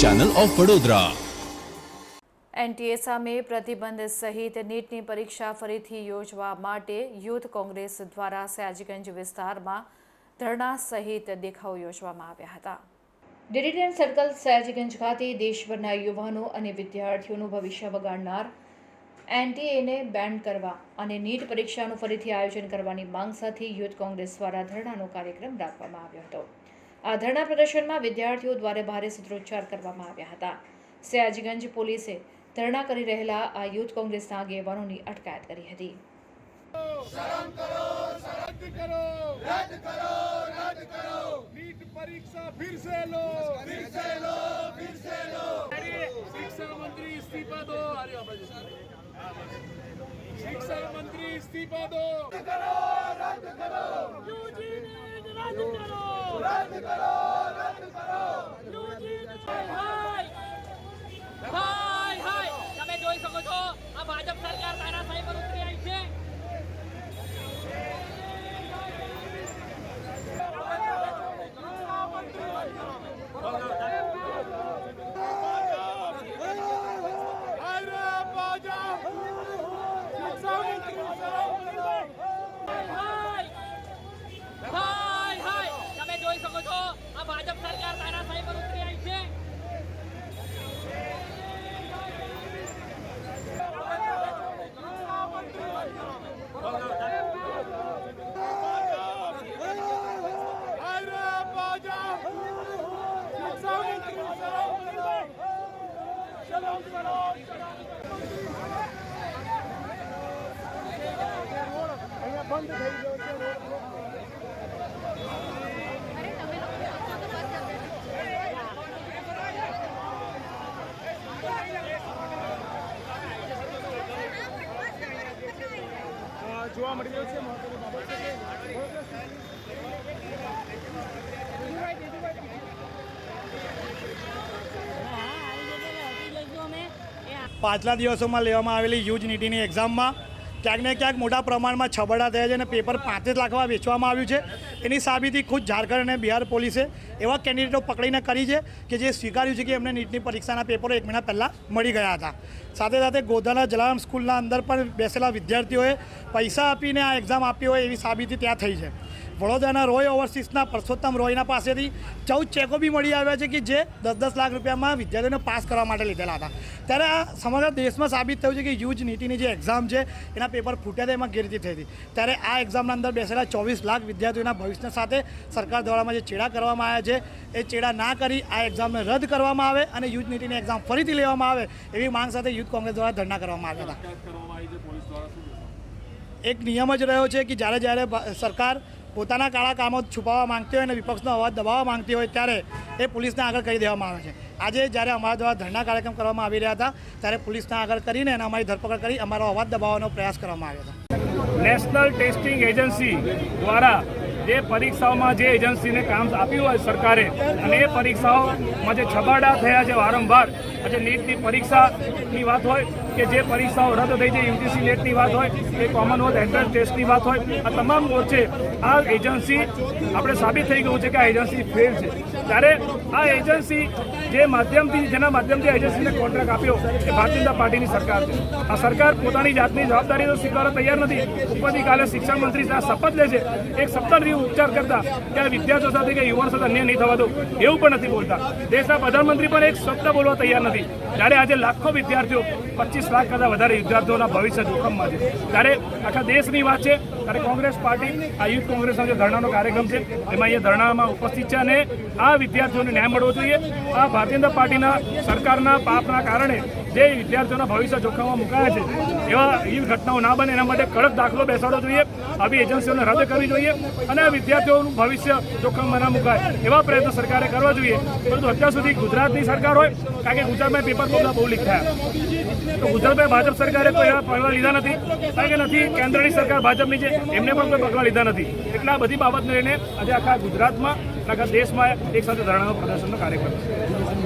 Channel of Vadodara NTA સામે પ્રતિબંધ સહિત નીટની પરીક્ષા ફરીથી યોજવા માટે યુથ કોંગ્રેસ દ્વારા સયાજીગંજ વિસ્તારમાં ધરણા સહિત દેખાવો યોજવામાં આવ્યા હતા. ડિરીટન સર્કલ સયાજીગંજ ખાતે દેશભરના યુવાનો અને વિદ્યાર્થીઓનું ભવિષ્ય બગાડનાર એનટીએને બેન કરવા અને નીટ પરીક્ષાનું ફરીથી આયોજન કરવાની માંગ સાથે યુથ કોંગ્રેસ દ્વારા ધરણાનો કાર્યક્રમ રાખવામાં આવ્યો હતો. આ ધરણા પ્રદર્શનમાં વિદ્યાર્થીઓ દ્વારા ભારે સૂત્રોચ્ચાર કરવામાં આવ્યા હતા. સયાજીગંજ પોલીસે ધરણા કરી રહેલા આ યુથ કોંગ્રેસના આગેવાનોની અટકાયત કરી હતી. શિક્ષણ મંત્રી ઇસ્તીફા દો करो બંધ થઈ ગયો છે જોવા મળી રહ્યો છે. મહત્વની બાબત છે કે પાછલા દિવસોમાં લેવામાં આવેલી યુજ નીતિની એક્ઝામમાં ક્યાંક ને ક્યાંક મોટા પ્રમાણમાં છબડા થયા છે અને પેપર પાંત્રીસ લાખમાં વેચવામાં આવ્યું છે. એની સાબિતી ખુદ ઝારખંડ અને બિહાર પોલીસે એવા કેન્ડિડેટો પકડીને કરી છે કે જે સ્વીકાર્યું છે કે એમને નીટની પરીક્ષાના પેપરો એક મહિના પહેલાં મળી ગયા હતા. સાથે સાથે ગોધાના જલારામ સ્કૂલના અંદર પણ બેસેલા વિદ્યાર્થીઓએ પૈસા આપીને આ એક્ઝામ આપી હોય એવી સાબિતી ત્યાં થઈ છે. વડોદરાના રોય ઓવરસીસના પરસોત્તમ રોયના પાસેથી ચૌદ ચેકો બી મળી આવ્યા છે કે જે દસ દસ લાખ રૂપિયામાં વિદ્યાર્થીઓને પાસ કરવા માટે લીધેલા હતા. ત્યારે આ સમગ્ર દેશમાં સાબિત થયું છે કે યુજ નીતિની જે એક્ઝામ છે એના પેપર ફૂટ્યા હતા એમાં ગેરરીતિ થઈ હતી. ત્યારે આ એક્ઝામના અંદર બેસેલા ચોવીસ લાખ વિદ્યાર્થીઓના ભવિષ્ય સાથે સરકાર દ્વારામાં જે ચેડા કરવામાં આવ્યા છે એ ચેડા ના કરી આ એક્ઝામને રદ કરવામાં આવે અને યુજ નીતિની એક્ઝામ ફરીથી લેવામાં આવે એવી માંગ સાથે યુથ કોંગ્રેસ દ્વારા ધરણા કરવામાં આવ્યા હતા. એક નિયમ જ રહ્યો છે કે જ્યારે જ્યારે સરકાર પોતાના કાળા કામો છુપાવવા માંગતી હોય અને વિપક્ષનો અવાજ દબાવવા માંગતી હોય ત્યારે એ પોલીસને આગળ કરી દેવામાં આવે છે. આજે જ્યારે અમારા દ્વારા ધરના કાર્યક્રમ કરવામાં આવી રહ્યા હતા, ત્યારે પોલીસને આગળ કરીને અને અમારી ધરપકડ કરી અમારો અવાજ દબાવવાનો પ્રયાસ કરવામાં આવ્યો હતો. નેશનલ ટેસ્ટિંગ એજન્સી દ્વારા જે પરીક્ષાઓમાં જે એજન્સીને કામ આપ્યું હોય સરકારે અને એ પરીક્ષાઓમાં જે છબાડા થયા છે વારંવાર આજે નીટની પરીક્ષાની વાત હોય કે જે પરીક્ષાઓ રદ થઈ છે, યુજીસી નેટની વાત હોય, કે કોમનવેલ્થ એન્ટ્રન્સ ટેસ્ટની વાત હોય, આ તમામ મોરચે આ એજન્સી આપણે સાબિત થઈ ગયું છે કે આ એજન્સી ફેલ છે. ત્યારે આ એજન્સી જે માધ્યમથી, જેના માધ્યમથી એજન્સીને કોન્ટ્રાક્ટ આપ્યો એ ભારતીય જનતા પાર્ટીની સરકાર છે. આ સરકાર પોતાની જાતની જવાબદારી તો સ્વીકારવા તૈયાર નથી. ઉપરથી કાલે શિક્ષણ મંત્રી શપથ લે છે. એક સપ્તાહથી ઉચ્ચાર કરતા કે વિદ્યાર્થીઓ સાથે કે યુવાન સાથે અન્યાય નહીં થવા દઉં એવું પણ નથી બોલતા. દેશના પ્રધાનમંત્રી પણ એક શબ્દ બોલવા તૈયાર નથી. ત્યારે આજે લાખો વિદ્યાર્થીઓ, પચીસ લાખ કરતાં વધારે વિદ્યાર્થીઓના ભવિષ્ય જોખમમાં છે. ત્યારે આખા દેશની વાત છે, ત્યારે કોંગ્રેસ પાર્ટી, આ યુથ કોંગ્રેસનો જે ધરણાનો કાર્યક્રમ છે, એમાં અહીંયા ધરણામાં ઉપસ્થિત છે અને આ વિદ્યાર્થીઓને ન્યાય મળવો જોઈએ. આ ભારતીય જનતા પાર્ટીના સરકારના પાપના કારણે જે વિદ્યાર્થીઓના ભવિષ્ય જોખમમાં મુકાયા છે, એવા એવી ઘટનાઓ ના બને, એના માટે કડક દાખલો બેસાડવો જોઈએ, આવી એજન્સીઓને રદ કરવી જોઈએ અને આ વિદ્યાર્થીઓનું ભવિષ્ય જોખમમાં ના મુકાય, એવા પ્રયત્નો સરકારે કરવા જોઈએ. પરંતુ અત્યાર સુધી ગુજરાતની સરકાર હોય, કારણ કે ગુજરાતમાં પેપર બધા બહુ લીક થયા. તો ગુજરાતમાં ભાજપ સરકારે કોઈ એવા પગલાં લીધા નથી? કારણ કે નથી, કેન્દ્રની સરકાર ભાજપની છે, એમને પણ કોઈ પગલાં લીધા નથી. એટલે આ બધી બાબતને લઈને આજે આખા ગુજરાતમાં, આખા દેશમાં એક સાથે ધરણાનો પ્રદર્શનનો કાર્યક્રમ છે.